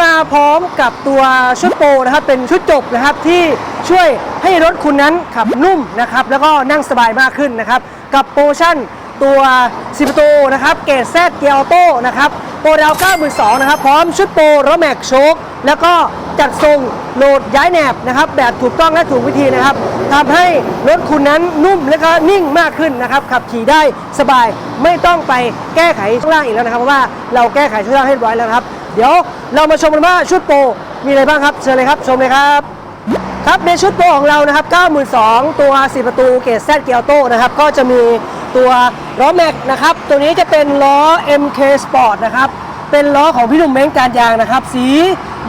มาพร้อมกับตัวชุดโปรนะครับเป็นชุดจบนะครับที่ช่วยให้รถคุณนั้นขับนุ่มนะครับแล้วก็นั่งสบายมากขึ้นนะครับกับโปรชั่นตัว10ประตูนะครับเกรดแซดเกียร์ออโต้นะครับโปรดาว92,000นะครับพร้อมชุดโปรรถแม็กโชคแล้วก็จัดทรงโหลดย้ายแหนบนะครับแบบถูกต้องและถูกวิธีนะครับทำให้รถคุณนั้นนุ่มและก็นิ่งมากขึ้นนะครับขับขี่ได้สบายไม่ต้องไปแก้ไขช่วงล่างอีกแล้วนะครับเพราะว่าเราแก้ไขช่วงล่างให้ร้อยแล้วครับ เดี๋ยวเรามาชมกันว่าชุดโปรมีอะไรบ้างครับ เชิญเลยครับ ชมเลยครับ ครับในชุดโปรของเรานะครับ 92,000 ตัว 4 ประตูเกรดแซดเกียร์โต้นะครับ ก็จะมีตัวล้อแม็กนะครับ ตัวนี้จะเป็นล้อ MK Sport นะครับ เป็นล้อของพี่หนุ่มเม้งการยางนะครับ สี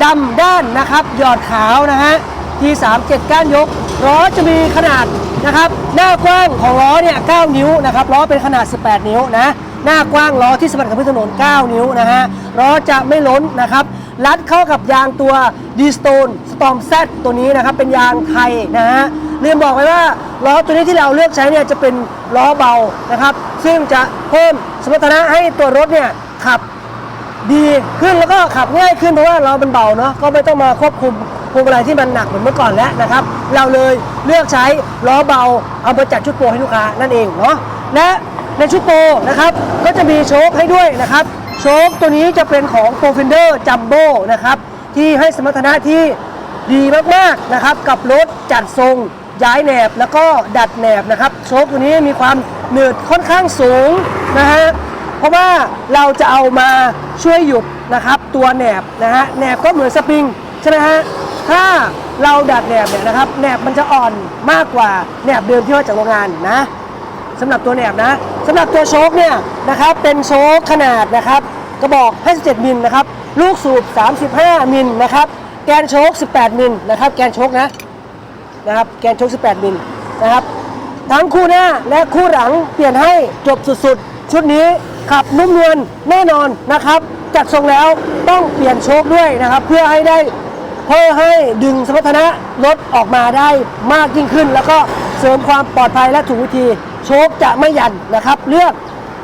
ดำด้านนะครับ หยอดขาวนะฮะ T37 ก้านยกล้อจะมีขนาดนะครับ หน้ากว้างของล้อเนี่ย 9 นิ้วนะครับ ล้อเป็นขนาด 18 นิ้วนะ หน้ากว้างล้อที่สมรรถกับพื้นถนน 9 นิ้วนะฮะล้อจะไม่ล้นนะครับรัดเข้ากับยางตัว d s t o n e Storm Z ตัวนี้นะครับเป็นยางไทยนะฮะลืมบอกไปว่าล้อตัวนี้ที่เราเลือกใช้เนี่ยจะเป็นล้อเบานะครับ ซึ่งจะเพิ่มสมรรถนะให้ตัวรถเนี่ยขับดีขึ้นแล้วก็ขับง่ายขึ้นเพราะว่าเราเป็นเบาเนาะก็ไม่ต้องมาควบคุมพวงมาลัยที่มันหนักเหมือนเมื่อก่อนแล้วนะครับ เราเลยเลือกใช้ล้อเบาเอามาจัดชุดโปรให้ลูกค้านั่นเองเนาะและ ในชุดโปรนะครับ ก็จะมีโชคให้ด้วยนะครับ โชคตัวนี้จะเป็นของ p r o f e n d e r Jumbo นะครับ ที่ให้สมรรถนะที่ดีมากๆนะครับ กับรถจัดทรงย้ายแหนบแล้วก็ดัดแหนบนะครับ โชคตัวนี้มีความหนืดค่อนข้างสูงนะฮะเพราะว่าเราจะเอามาช่วยหยุดนะครับ ตัวแหนบนะฮะแหนบก็เหมือนสปริงใช่ไหมฮะถ้าเราดัดแหนบเนี่ยนะครับแหนบมันจะอ่อนมากกว่าแหนบเดิมที่ว่าจากโรงงานนะสำหรับตัวแหนบนะ สำหรับตัวโชคเนี่ยนะครับเป็นโชคขนาดนะครับกระบอก 57 มิลนะครับลูกสูบ 35 มิลนะครับแกนโชค 18 มิลนะครับแกนโชคนะนะครับแกนโชค 18 มิลนะครับทั้งคู่หน้าและคู่หลังเปลี่ยนให้จบสุดๆ ชุดนี้ขับนุ่มนวลแน่นอนนะครับจัดทรงแล้วต้องเปลี่ยนโชคด้วยนะครับ เพื่อให้ได้เพื่อให้ดึงสมรรถนะรถออกมาได้มากยิ่งขึ้น แล้วก็เสริมความปลอดภัยและถูกวิธี โชคจะไม่หยันนะครับ เลือก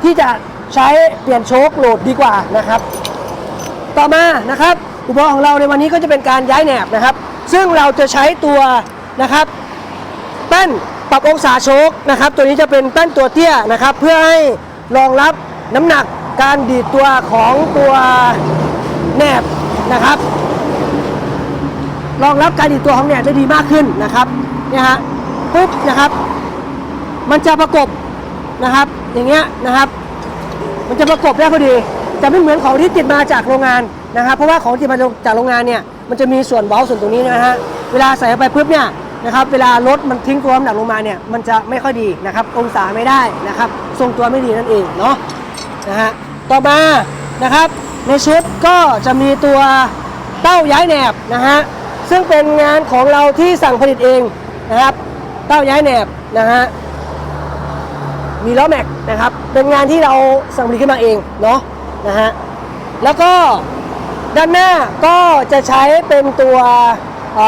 ที่จะใช้เปลี่ยนโชคโหลดดีกว่านะครับ ต่อมานะครับ อุปกรณ์ของเราในวันนี้ก็จะเป็นการย้ายแหนบนะครับ ซึ่งเราจะใช้ตัวนะครับแป้นปรับองศาโชคนะครับ ตัวนี้จะเป็นแป้นตัวเตี้ยนะครับ เพื่อให้รองรับน้ำหนักการดีดตัวของตัวแหนบนะครับรองรับการดีดตัวของแหนบได้ดีมากขึ้นนะครับเนี่ยฮะปุ๊บนะครับ มันจะประกบนะครับ อย่างเงี้ยนะครับ มันจะประกบได้พอดี จะไม่เหมือนของที่ติดมาจากโรงงานนะครับ เพราะว่าของที่มาจากโรงงานเนี่ยมันจะมีส่วนเว้าส่วนตรงนี้นะฮะเวลาใส่ไปปุ๊บเนี่ยนะครับเวลารถมันทิ้งตัวน้ำหนักลงมาเนี่ยมันจะไม่ค่อยดีนะครับ องศาไม่ได้นะครับ ทรงตัวไม่ดีนั่นเองเนาะนะฮะต่อมานะครับในชุดก็จะมีตัวเต้าย้ายแหนบนะฮะซึ่งเป็นงานของเราที่สั่งผลิตเองนะครับ เต้าย้ายแหนบนะฮะ มีล้อแม็กนะครับเป็นงานที่เราสั่งผลิตขึ้นมาเองเนาะนะฮะแล้วก็ด้านหน้าก็จะใช้เป็นตัวเ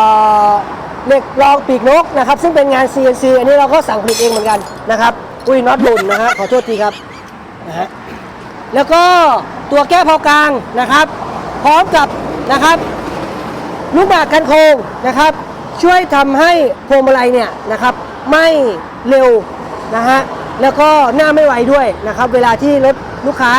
เหล็กรองปีกนกนะครับ ซึ่งเป็นงาน CNC อันนี้เราก็สั่งผลิตเองเหมือนกันนะครับอุ้ยน็อตหลุนนะฮะขอโทษทีครับนะฮะแล้วก็ตัวแก้เผากลางนะครับ พร้อมกับนะครับลูกหมากกันโค้งนะครับ ช่วยทำให้พวงมาลัยเนี่ยนะครับ ไม่เร็วนะฮะ แล้วก็หน้าไม่ไวด้วยนะครับ เวลาที่รถลูกค้า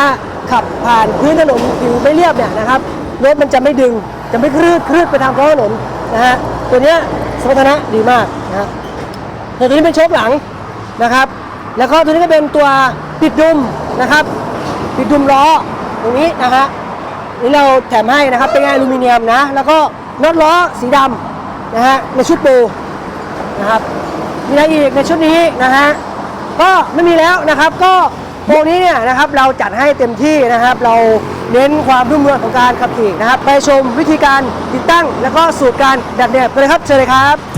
ขับผ่านพื้นถนนผิวไม่เรียบเนี่ยนะครับรถมันจะไม่ดึงจะไม่คลืดคลืดไปทางท้องถนนนะฮะตัวเนี้ยสมรรถนะดีมากนะฮะตัวนี้เป็นโชคหลังนะครับ แล้วก็ตัวนี้ก็เป็นตัวปิดดุมนะครับปิดดุมล้อตรงนี้นะฮะนี่เราแถมให้นะครับเป็นงานอลูมิเนียมนะ แล้วก็น็อตล้อสีดำนะฮะในชุดปูนะครับมีอะไรอีกในชุดนี้นะฮะ ก็ไม่มีแล้วนะครับ ก็โปรนี้เนี่ยนะครับเราจัดให้เต็มที่นะครับ เราเน้นความรุ่มเรืองของการขับขี่นะครับ ไปชมวิธีการติดตั้ง แล้วก็สูตรการดัดแนบกันเลยครับเชิญเลยครับ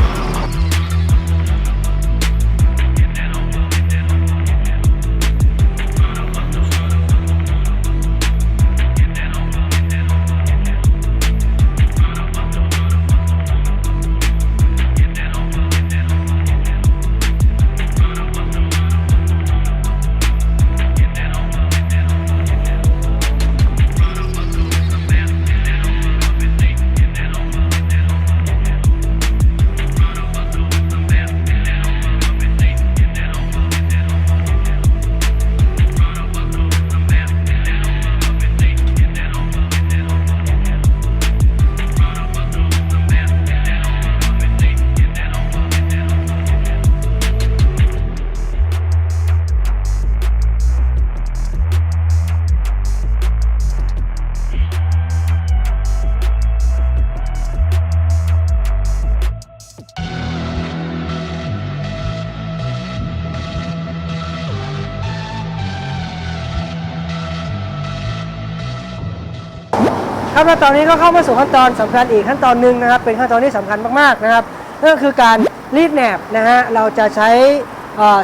ครับแล้วตอนนี้ก็เข้ามาสู่ขั้นตอนสำคัญอีกขั้นตอนหนึ่งนะครับ เป็นขั้นตอนที่สำคัญมากๆนะครับนั่นก็คือการรีดแหนบนะฮะเราจะใช้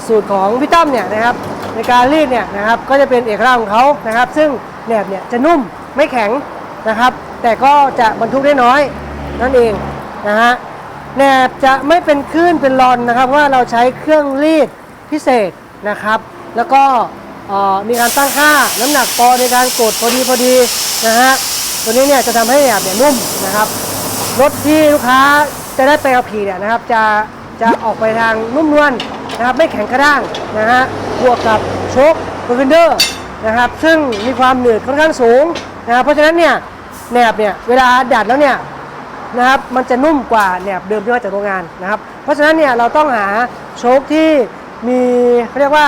สูตรของพี่ตั้มเนี่ยนะครับ ในการรีดเนี่ยนะครับก็จะเป็นเอกลักษณ์ของเขานะครับ ซึ่งแหนบเนี่ยจะนุ่มไม่แข็งนะครับ แต่ก็จะบรรทุกได้น้อยนั่นเองนะฮะแหนบจะไม่เป็นคลื่นเป็นรอนนะครับว่าเราใช้เครื่องรีดพิเศษนะครับ แล้วก็มีการตั้งค่าน้ำหนักปอในการกดพอดีพอดีนะฮะ ตัวนี้เนี่ยจะทำให้แหนบเนี่ยนุ่มนะครับรถที่ลูกค้าจะได้ไปกับขี่เนี่ยนะครับ จะจะออกไปทางนุ่มนวลนะครับไม่แข็งกระด้างนะฮะบวกกับโชคโปรฟินเดอร์นะครับ ซึ่งมีความหนืดค่อนข้างสูงนะครับเพราะฉะนั้นเนี่ยแหนบเนี่ยเวลาดัดแล้วเนี่ยนะครับมันจะนุ่มกว่าแหนบเดิมที่มาจากโรงงานนะครับ เพราะฉะนั้นเนี่ยเราต้องหาโชคที่มีเขาเรียกว่า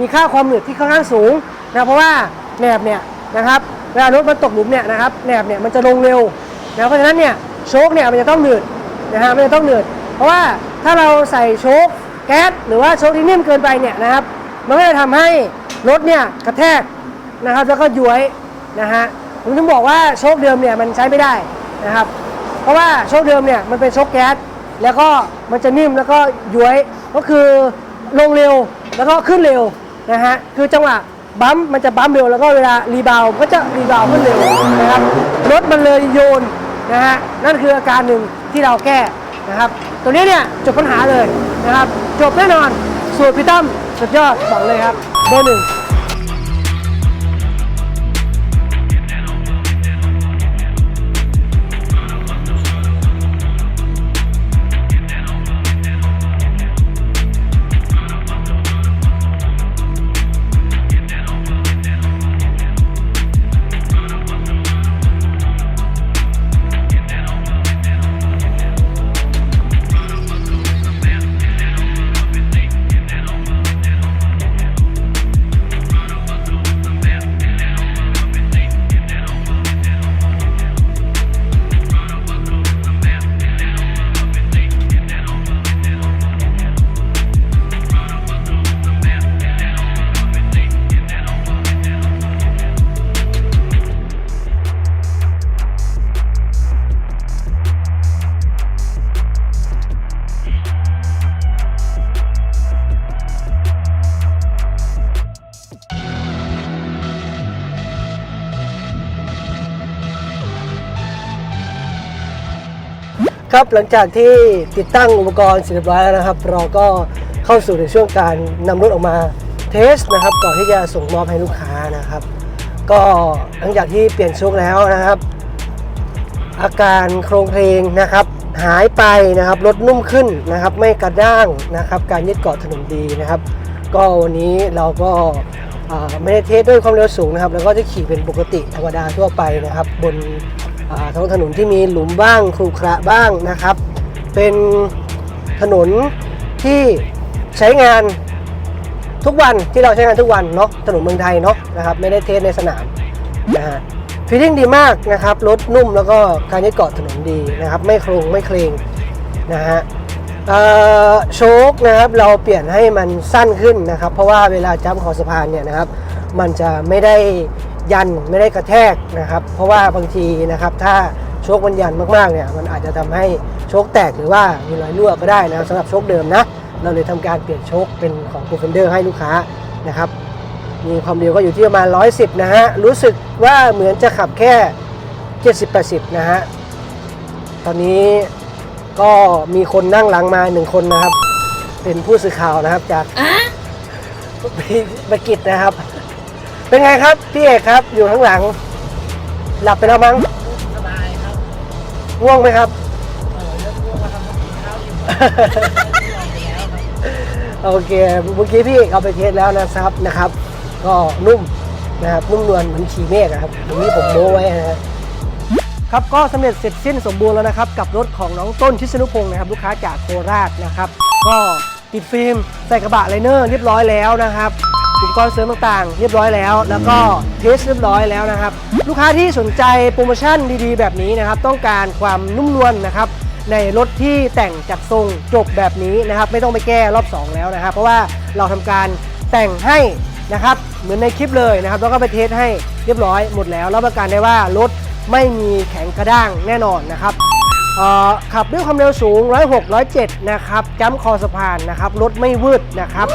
มีค่าความหนืดที่ค่อนข้างสูงนะเพราะว่าแหนบเนี่ยนะครับ เวลารถมันตกหลุมเนี่ยนะครับแหนบเนี่ยมันจะลงเร็วนะเพราะฉะนั้นเนี่ยโชคเนี่ยมันจะต้องหนืดนะฮะมันจะต้องหนืด เพราะว่าถ้าเราใส่โชคแก๊สหรือว่าโชคที่นิ่มเกินไปเนี่ยนะครับมันก็จะทำให้รถเนี่ยกระแทกนะครับแล้วก็ย้วยนะฮะผมถึงบอกว่าโชคเดิมเนี่ยมันใช้ไม่ได้นะครับ เพราะว่าโชคเดิมเนี่ยมันเป็นโชคแก๊สแล้วก็มันจะนิ่มแล้วก็ย้วยก็คือลงเร็วแล้วก็ขึ้นเร็วนะฮะคือจังหวะ บัมมันจะบัมเร็วแล้วก็เวลารีบาวก็จะรีบาวด์ขึ้นเร็วนะครับรถมันเลยโยนนะฮะนั่นคืออาการหนึ่งที่เราแก้นะครับตัวนี้เนี่ยจบปัญหาเลยนะครับจบแน่นอนสูตรพี่ตั้มสุดยอดบอกเลยครับเบอร์หนึ่ง ครับหลังจากที่ติดตั้งอุปกรณ์เสร็จเรียบร้อยแล้วนะครับ เราก็เข้าสู่ในช่วงการนำรถออกมาเทสนะครับ ก่อนที่จะส่งมอบให้ลูกค้านะครับ ก็หลังจากที่เปลี่ยนโชคแล้วนะครับ อาการโครงเพลงนะครับ หายไปนะครับรถนุ่มขึ้นนะครับ ไม่กระด้างนะครับ การยึดเกาะถนนดีนะครับ ก็วันนี้เราก็อ่าไม่ได้เทสด้วยความเร็วสูงนะครับ แล้วก็จะขี่เป็นปกติธรรมดาทั่วไปนะครับ บน ท้องถนนที่มีหลุมบ้างครุขระบ้างนะครับ เป็นถนนที่ใช้งานทุกวันที่เราใช้งานทุกวันเนาะถนนเมืองไทยเนาะนะครับไม่ได้เทสในสนามนะฮะฟีลลิ่งดีมากนะครับรถนุ่มแล้วก็การยึดเกาะถนนดีนะครับ ไม่โครงไม่เคลงนะฮะโชคนะครับเราเปลี่ยนให้มันสั้นขึ้นนะครับ เพราะว่าเวลาจ้ำขอสะพานเนี่ยนะครับ มันจะไม่ได้ ยันไม่ได้กระแทกนะครับ เพราะว่าบางทีนะครับถ้าโชคมันยันมากๆเนี่ยมันอาจจะทำให้โชคแตกหรือว่ามีรอยรั่วก็ได้นะครับสำหรับโชคเดิมนะ เราเลยทำการเปลี่ยนโชคเป็นของ p r o f e n d e r ให้ลูกค้านะครับ มีความเร็วก็อยู่ที่ประมาณ 110 นะฮะ รู้สึกว่าเหมือนจะขับแค่ 70-80 นะฮะ ตอนนี้ก็มีคนนั่งหลังมาหนึ่งคนนะครับ เป็นผู้สื่อข่าวนะครับจากประกิจนะครับ เป็นไงครับ พี่เอกครับ อยู่ข้างหลัง หลับไปแล้วมั้งสบายครับง่วงไหมครับ เออเรื่องพวกมาทำกับข้าวอยู่แล้วครับโอเคเมื่อกี้พี่เอาไปเทสแล้วนะครับนะครับ ก็นุ่มนะครับนุ่มนวลเหมือนขี่เมฆอะครับตรงนี้ผมโม้ไว้นะฮะครับก็สำเร็จเสร็จสิ้นสมบูรณ์แล้วนะครับ กับรถของน้องต้นชิสนุพงศ์นะครับ ลูกค้าจากโคราชนะครับ ก็ติดฟิล์มใส่กระบะไลเนอร์เรียบร้อยแล้วนะครับ อุปกรณ์เสริมต่างๆ เรียบร้อยแล้ว แล้วก็เทสเรียบร้อยแล้วนะครับ ลูกค้าที่สนใจโปรโมชั่นดีๆ แบบนี้นะครับ ต้องการความนุ่มนวลนะครับ ในรถที่แต่งจากทรงจบแบบนี้นะครับ ไม่ต้องไปแก้รอบ 2 แล้วนะครับ เพราะว่าเราทำการแต่งให้นะครับเหมือนในคลิปเลยนะครับ แล้วก็ไปเทสให้เรียบร้อยหมดแล้วรับประกันได้ว่ารถไม่มีแข็งกระด้างแน่นอนนะครับ ขับด้วยความเร็วสูง 106 107 นะครับจ้ำคอสะพานนะครับ รถไม่วืดนะครับ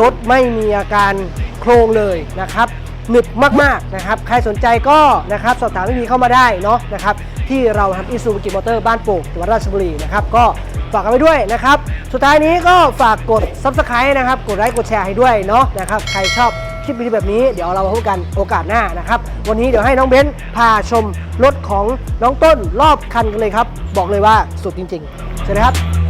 รถไม่มีอาการโครงเลยนะครับหนึบมากๆนะครับ ใครสนใจก็นะครับสอบถามพี่พีเข้ามาได้เนาะนะครับ ที่เราทำอิซูบุกิมอเตอร์บ้านโป่งจังหวัดราชบุรีนะครับ ก็ฝากกันไว้ด้วยนะครับ สุดท้ายนี้ก็ฝากกด Subscribe นะครับ กดไลค์กดแชร์ให้ด้วยเนาะนะครับ ใครชอบ คลิปวิดีโอแบบนี้เดี๋ยวเรามาพบกันโอกาสหน้านะครับ วันนี้เดี๋ยวให้น้องเบนซ์พาชมรถของน้องต้นรอบคันกันเลยครับ บอกเลยว่าสุดจริงๆใช่ไหมครับ